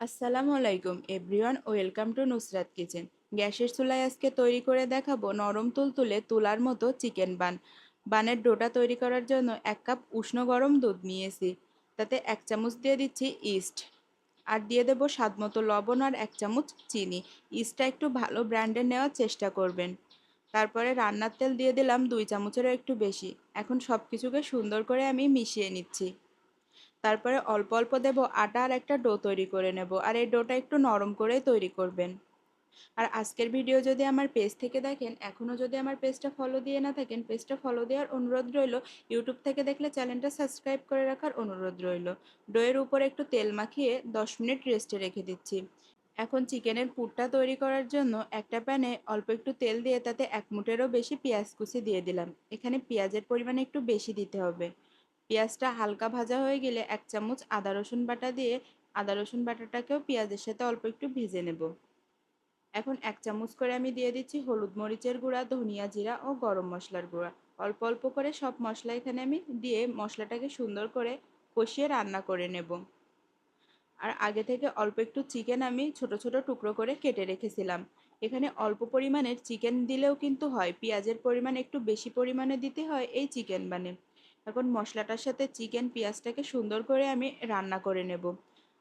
আসসালামু আলাইকুম, everyone, welcome to Nusrat kitchen. গ্যাসের চুলায় আজকে তৈরি করে দেখাবো নরম তুলতুলে তুলার মতো চিকেন বান। বানের ডোটা তৈরি করার জন্য এক কাপ উষ্ণ গরম দুধ নিয়েছি। তাতে এক চামচ দিয়ে দিচ্ছি ইস্ট। আর দিয়ে দেবো স্বাদ মতো লবণ আর এক চামচ চিনি। ইস্টটা একটু ভালো ব্র্যান্ডের নেওয়ার চেষ্টা করবেন। তারপরে রান্নার তেল দিয়ে দিলাম দুই চামচেরও একটু বেশি। এখন সব কিছুকে সুন্দর করে আমি মিশিয়ে নিচ্ছি। তারপরে অল্প অল্প দেব আটা আর একটা ডো তৈরি করে নেব। আর এই ডোটা একটু নরম করে তৈরি করবেন। আর আজকের ভিডিও যদি আমার পেজ থেকে দেখেন এখনও যদি আমার পেজটা ফলো দিয়ে না থাকেন পেজটা ফলো দেওয়ার অনুরোধ রইল ইউটিউব থেকে দেখলে চ্যানেলটা সাবস্ক্রাইব করে রাখার অনুরোধ রইল। ডোয়ের উপরে একটু তেল মাখিয়ে দশ মিনিট রেস্টে রেখে দিচ্ছি। এখন চিকেনের পুরটা তৈরি করার জন্য একটা প্যানে অল্প একটু তেল দিয়ে তাতে এক মুঠেরও বেশি পেঁয়াজ কুচি দিয়ে দিলাম। এখানে পেঁয়াজের পরিমাণ একটু বেশি দিতে হবে। পেঁয়াজটা হালকা ভাজা হয়ে গেলে এক চামচ আদা, রসুন বাটা দিয়ে আদা, রসুন বাটাটাকেও পেঁয়াজের সাথে অল্প একটু ভেজে নেব। এখন এক চামচ করে আমি দিয়ে দিচ্ছি হলুদ মরিচের গুঁড়া, ধনিয়া জিরা ও গরম মশলার গুঁড়া। অল্প অল্প করে সব মশলা এখানে আমি দিয়ে মশলাটাকে সুন্দর করে কষিয়ে রান্না করে নেব। আর আগে থেকে অল্প একটু চিকেন আমি ছোট ছোট টুকরো করে কেটে রেখেছিলাম। এখানে অল্প পরিমাণের চিকেন দিলেও কিন্তু হয়, পেঁয়াজের পরিমাণ একটু বেশি পরিমাণে দিতে হয়, এই চিকেন বানে। এখন মশলাটার সাথে চিকেন পেঁয়াজটাকে সুন্দর করে আমি রান্না করে নেব।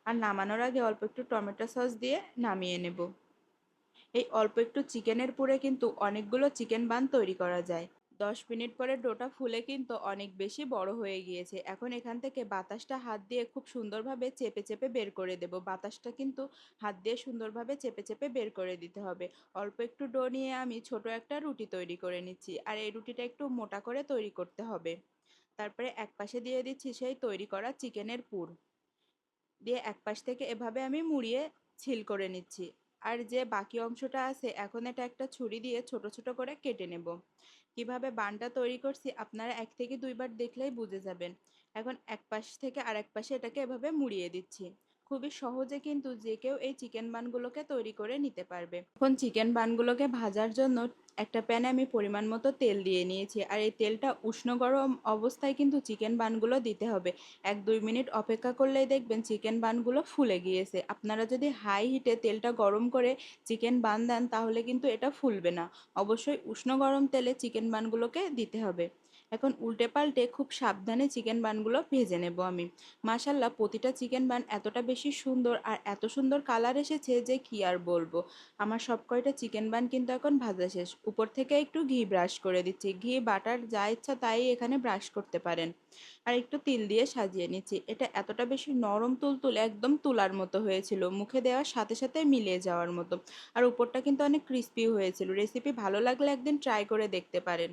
আর নামানোর আগে অল্প একটু টমেটো সস দিয়ে নামিয়ে নেব। এই অল্প একটু চিকেনের পুরে কিন্তু অনেকগুলো চিকেন বান তৈরি করা যায়। দশ মিনিট পরে ডোটা ফুলে কিন্তু অনেক বেশি বড় হয়ে গিয়েছে। এখন এখান থেকে বাতাসটা হাত দিয়ে খুব সুন্দরভাবে চেপে চেপে বের করে দেব। বাতাসটা কিন্তু হাত দিয়ে সুন্দরভাবে চেপে চেপে বের করে দিতে হবে। অল্প একটু ডো নিয়ে আমি ছোট একটা রুটি তৈরি করে নিচ্ছি। আর এই রুটিটা একটু মোটা করে তৈরি করতে হবে। তারপরে এক পাশে দিয়ে দিচ্ছি সেই তৈরি করা চিকেনের পুর। দিয়ে এক পাশ থেকে এভাবে আমি মুড়িয়ে ছিল করে নিচ্ছি। আর যে বাকি অংশটা আছে, এখন এটা একটা ছুরি দিয়ে ছোট ছোট করে কেটে নেব। কীভাবে বানটা তৈরি করছি, আপনারা এক থেকে দুইবার দেখলেই বুঝে যাবেন। এখন এক পাশ থেকে আরেক পাশে এটাকে এভাবে মুড়িয়ে দিচ্ছি। খুবই সহজে কিন্তু যে কেউ এই চিকেন বানগুলোকে তৈরি করে নিতে পারবে। এখন চিকেন বানগুলোকে ভাজার জন্য একটা প্যানে আমি পরিমাণ মতো তেল দিয়ে নিয়েছি। আর এই তেলটা উষ্ণ গরম অবস্থায় কিন্তু চিকেন বানগুলো দিতে হবে। এক দুই মিনিট অপেক্ষা করলেই দেখবেন চিকেন বানগুলো ফুলে গিয়েছে। আপনারা যদি হাই হিটে তেলটা গরম করে চিকেন বান দেন, তাহলে কিন্তু এটা ফুলবে না। অবশ্যই উষ্ণ গরম তেলে চিকেন বানগুলোকে দিতে হবে। এখন উল্টে পাল্টে খুব সাবধানে চিকেন বানগুলো ভেজে নেব আমি। মাশাল্লাহ প্রতিটা চিকেন বান এতটা বেশি সুন্দর আর এত সুন্দর কালার এসেছে যে কি আর বলব। আমার সব কয়টা চিকেন বান কিন্তু এখন ভাজা শেষ। উপর থেকে একটু ঘি ব্রাশ করে দিচ্ছি। ঘি, বাটার, যা ইচ্ছা তাই এখানে ব্রাশ করতে পারেন। আর একটু তিল দিয়ে সাজিয়ে নিচ্ছি। এটা এতটা বেশি নরম তুলতুল একদম তুলার মতো হয়েছিল। মুখে দেওয়ার সাথে সাথে মিলিয়ে যাওয়ার মতো। আর উপরটা কিন্তু অনেক ক্রিস্পি হয়েছিল। রেসিপি ভালো লাগলে একদিন ট্রাই করে দেখতে পারেন।